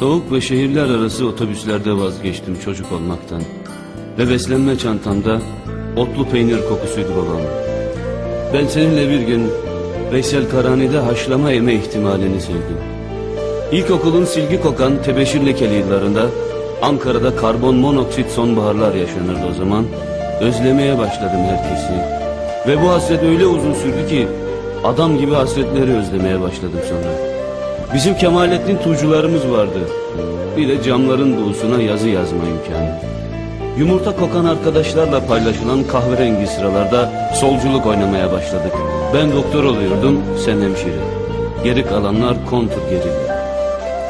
Soğuk ve şehirler arası otobüslerde vazgeçtim çocuk olmaktan. Ve beslenme çantamda otlu peynir kokusuydu babam. Ben seninle bir gün Veysel Karani'de haşlama yeme ihtimalini sevdim. İlkokulun silgi kokan tebeşir lekeli yıllarında Ankara'da karbon monoksit sonbaharlar yaşanırdı o zaman. Özlemeye başladım herkesi. Ve bu hasret öyle uzun sürdü ki adam gibi hasretleri özlemeye başladım sonra. Bizim Kemalettin turcularımız vardı. Bir de camların doğusuna yazı yazma imkanı. Yumurta kokan arkadaşlarla paylaşılan kahverengi sıralarda solculuk oynamaya başladık. Ben doktor oluyordum, sen hemşire. Geri kalanlar kontur gerili.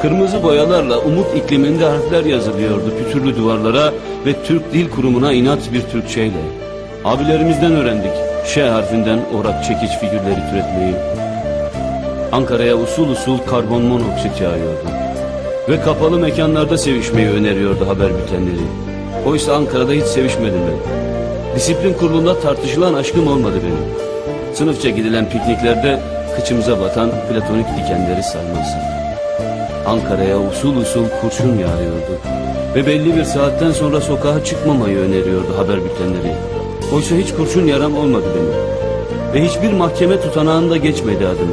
Kırmızı boyalarla umut ikliminde harfler yazılıyordu pütürlü duvarlara ve Türk Dil Kurumu'na inat bir Türkçeyle. Abilerimizden öğrendik Ş harfinden orak çekiç figürleri türetmeyi. Ankara'ya usul usul karbon monoksit yağıyordu. Ve kapalı mekanlarda sevişmeyi öneriyordu haber bültenleri. Oysa Ankara'da hiç sevişmedim ben. Disiplin kurulunda tartışılan aşkım olmadı benim. Sınıfça gidilen pikniklerde kıçımıza batan platonik dikenleri saymazsın. Ankara'ya usul usul kurşun yağıyordu. Ve belli bir saatten sonra sokağa çıkmamayı öneriyordu haber bültenleri. Oysa hiç kurşun yaram olmadı benim. Ve hiçbir mahkeme tutanağında geçmedi adım.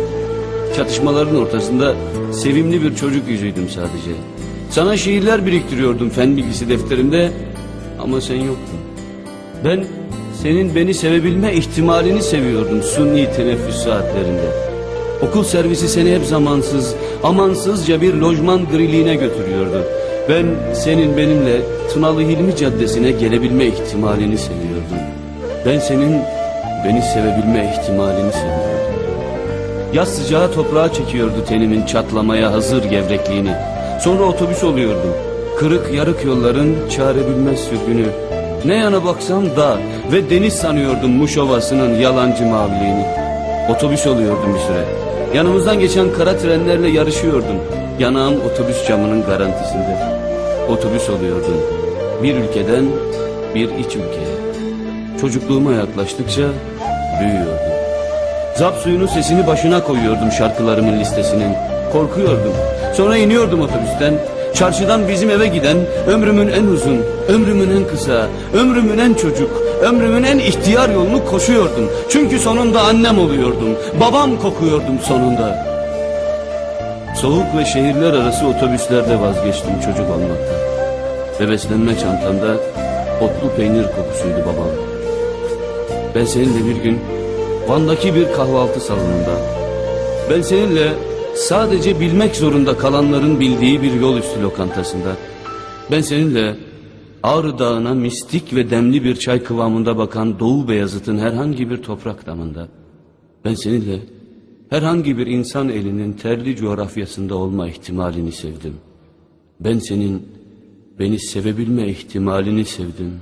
Çatışmaların ortasında sevimli bir çocuk yüzüydüm sadece. Sana şiirler biriktiriyordum fen bilgisi defterimde ama sen yoktun. Ben senin beni sevebilme ihtimalini seviyordum suni teneffüs saatlerinde. Okul servisi seni hep zamansız, amansızca bir lojman griliğine götürüyordu. Ben senin benimle Tunalı Hilmi Caddesi'ne gelebilme ihtimalini seviyordum. Ben senin beni sevebilme ihtimalini seviyordum. Yaz sıcağı toprağa çekiyordu tenimin çatlamaya hazır gevrekliğini. Sonra otobüs oluyordum. Kırık yarık yolların çare bilmez sürgünü. Ne yana baksam dağ ve deniz sanıyordum Muş Ovası'nın yalancı maviliğini. Otobüs oluyordum bir süre. Yanımızdan geçen kara trenlerle yarışıyordum. Yanağım otobüs camının garantisinde. Otobüs oluyordum. Bir ülkeden bir iç ülkeye. Çocukluğuma yaklaştıkça büyüyordum. Zap suyunun sesini başına koyuyordum şarkılarımın listesinin. Korkuyordum. Sonra iniyordum otobüsten. Çarşıdan bizim eve giden ömrümün en uzun, ömrümün en kısa, ömrümün en çocuk, ömrümün en ihtiyar yolunu koşuyordum. Çünkü sonunda annem oluyordum. Babam kokuyordum sonunda. Soğuk ve şehirler arası otobüslerde vazgeçtim çocuk olmaktan. Ve beslenme çantamda otlu peynir kokusuydu babam. Ben seninle bir gün Van'daki bir kahvaltı salonunda. Ben seninle sadece bilmek zorunda kalanların bildiği bir yol üstü lokantasında. Ben seninle Ağrı Dağı'na mistik ve demli bir çay kıvamında bakan Doğu Beyazıt'ın herhangi bir toprak damında. Ben seninle herhangi bir insan elinin terli coğrafyasında olma ihtimalini sevdim. Ben senin beni sevebilme ihtimalini sevdim.